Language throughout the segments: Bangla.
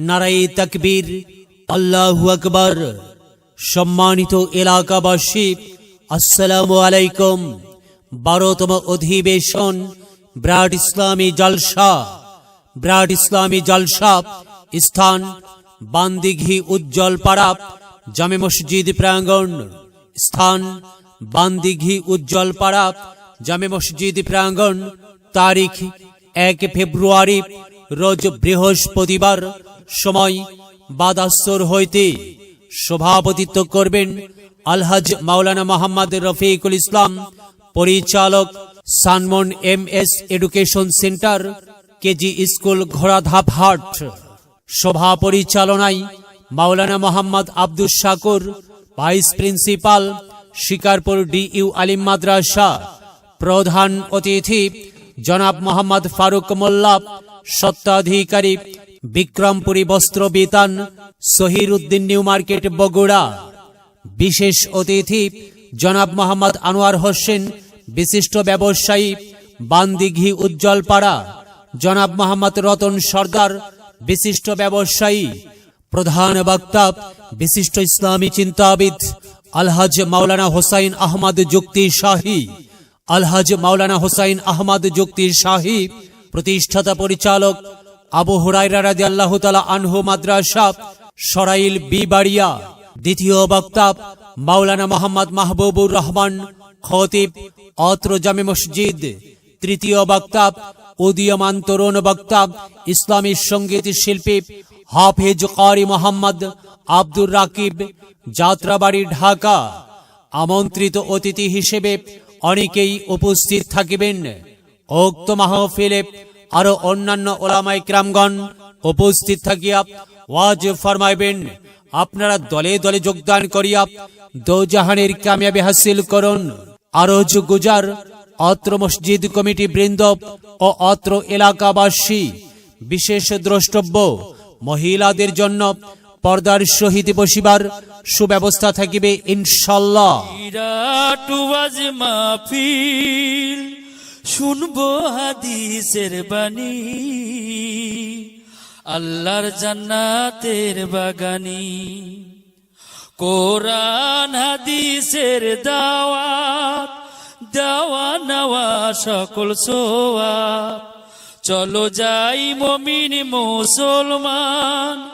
নারাই তাকবীর, আল্লাহু আকবর। সম্মানিত এলাকাবাসী, আসসালামু আলাইকুম। বারোতম অধিবেশন, ব্রাড ইসলামী জলসা। ব্রাড ইসলামী জলসা স্থান, বান্দিঘি উজ্জ্বল পাড়া, জামে মসজিদ প্রাঙ্গণ। স্থান, বান্দিঘি উজ্জ্বল পাড়া, জামে মসজিদ প্রাঙ্গণ। তারিখ, এক ফেব্রুয়ারি, রোজ বৃহস্পতিবার। সময় বাদাস্তর হইতে সভাপতিত্ব করবেন আলহাজ মাওলানা মোহাম্মদ রফিকুল ইসলাম, পরিচালক Sanmon M S education centre, KG school Ghoradhap Hat. সভা পরিচালনায় মাওলানা Mohammad Abdul Shakur, vice principal, Shikarpur DU আলিম মাদ্রাসা। প্রধান অতিথি জনাব মোহাম্মদ ফারুক মোল্লা সত্ত্বাধিকারী বিক্রমপুরী বস্ত্র বিতান সহির উদ্দিন নিউ মার্কেট, বগুড়া। বিশেষ অতিথি জনাব মোহাম্মদ আনোয়ার হোসেন, বিশিষ্ট ব্যবসায়ী বান্দিঘি উজ্জ্বলপাড়া। জনাব মোহাম্মদ রতন সর্দার, বিশিষ্ট ব্যবসায়ী প্রধান বক্তা, বিশিষ্ট ইসলামী চিন্তাবিদ আলহাজ মাওলানা হোসাইন আহমদ যুক্তি শাহী। আলহাজ মাওলানা হোসাইন আহমদ যুক্তি শাহী, প্রতিষ্ঠাতা পরিচালক আবু হুরাইরা রাজি আল্লাহ তালা আনহু মাদ্রাসা, সরাইল বিবাড়িয়া, দ্বিতীয় বক্তা মাওলানা মোহাম্মদ মাহবুবুর রহমান, খতিব অত্র জামে মসজিদ, তৃতীয় বক্তা উদীয়মান তরুণ বক্তা ইসলামী সংগীত শিল্পী হাফেজ কারি মোহাম্মদ আব্দুর রাকিব, যাত্রাবাড়ি, ঢাকা। আমন্ত্রিত অতিথি হিসেবে অনেকেই উপস্থিত থাকিবেন। উক্ত মাহফিলে আরও অন্যান্য ওলামাই ক্রামগণ উপস্থিত থাকিয়া ওয়াজ ফরমাইবেন। আপনারা দলে দলে যোগদান করিয়া দোজাহানের কামিয়াবি হাসিল করুন। আরও গুজার, অত্র মসজিদ কমিটি বৃন্দ ও অত্র এলাকাবাসী, বিশেষ দ্রষ্টব্য, মহিলাদের জন্য পর্দার সহিত বসিবার সুব্যবস্থা থাকিবে ইনশাল্লাহ। শুনব হাদিসের বাণী। আল্লাহর জান্নাতের বাগানি। কোরআন হাদিসের দাওয়াত, দেওয়া নেওয়া সকল সোয়া চলো যাই মমিন মুসলমান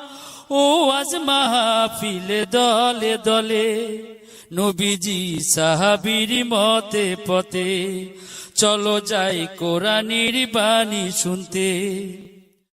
ও আজ মাহফিলে দলে দলে। নবীজি সাহাবির মতে পথে চলো যাই কোরআনির বাণী শুনতে।